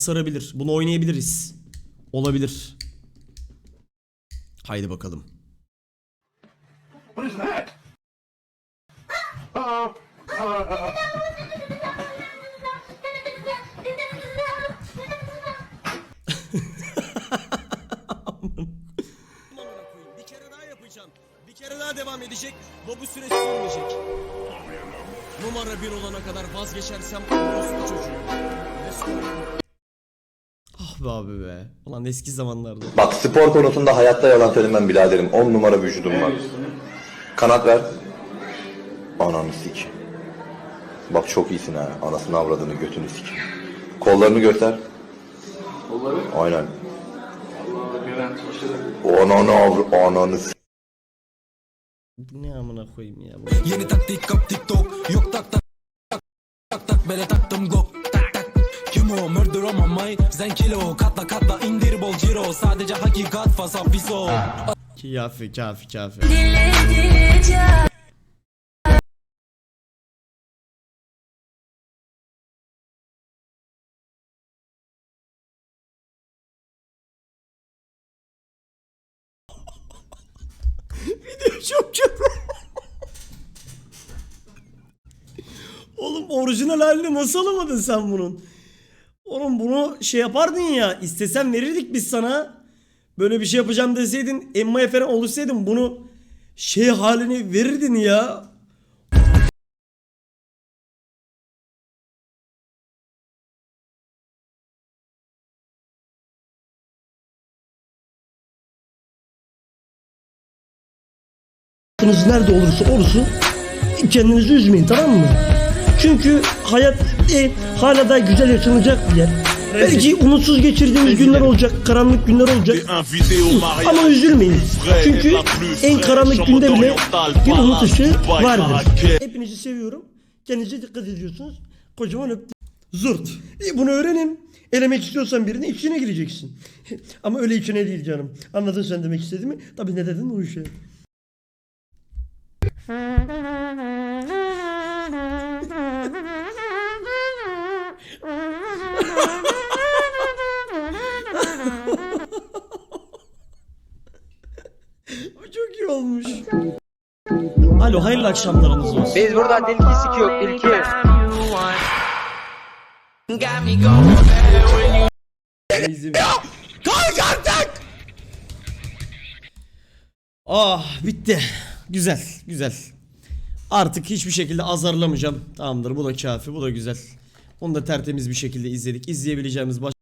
sarabilir. Bunu oynayabiliriz. Olabilir. Haydi bakalım. Bir kere daha yapacağım. Bir kere daha devam edecek. Ve bu süreç sürmeyecek. Numara bir olana kadar vazgeçersem orospu çocuğu. Ah be abi be. Ulan eski zamanlarda. Bak spor konusunda hayatta yalan söylemem biraderim. 10 numara vücudum var. Kanat ver. Ananı sik. Bak çok iyisin ha. Anasını avradını götünü sik. Kollarını göster. Kolları. Aynen. Allah Bülent başladı. Ananı avr... Ananı sik. Bu ne amına koyayım ya bu. Yeni taktik kap TikTok Yok tak tak tak tak tak Bele taktım go tak tak Kim o murder my mind Zen kilo katla katla indir bol ciro Sadece hakikat fasaf fiso Kafi kafi kafi. Dile dile can Çok çok. Oğlum orijinal halini nasıl alamadın sen bunun? Oğlum bunu şey yapardın ya istesen verirdik biz sana. Böyle bir şey yapacağım deseydin Emma'ya falan olursaydın bunu şey halini verirdin ya. Nerede olursa olsun kendinizi üzmeyin tamam mı? Çünkü hayat e, hala da güzel yaşanacak bir yer. Belki umutsuz geçirdiğiniz günler olacak, karanlık günler olacak. Ama üzülmeyin. Çünkü en karanlık günde bile bir umut ışığı vardır. Hepinizi seviyorum. Kendinize dikkat ediyorsunuz. Kocaman öptüm. Zurt. E, bunu öğrenin. Elemek istiyorsan birini içine gireceksin. Ama öyle içine değil canım. Anladın sen demek istediğimi? Tabii ne dedin o işe. Olmuş. Alo hayırlı akşamlarınız olsun. Biz burada tilki sikiyor. Bizim... Kalk artık! Ah bitti. Güzel güzel. Artık hiçbir şekilde azarlamayacağım. Tamamdır bu da kafi bu da güzel. Onu da tertemiz bir şekilde izledik. İzleyebileceğimiz baş...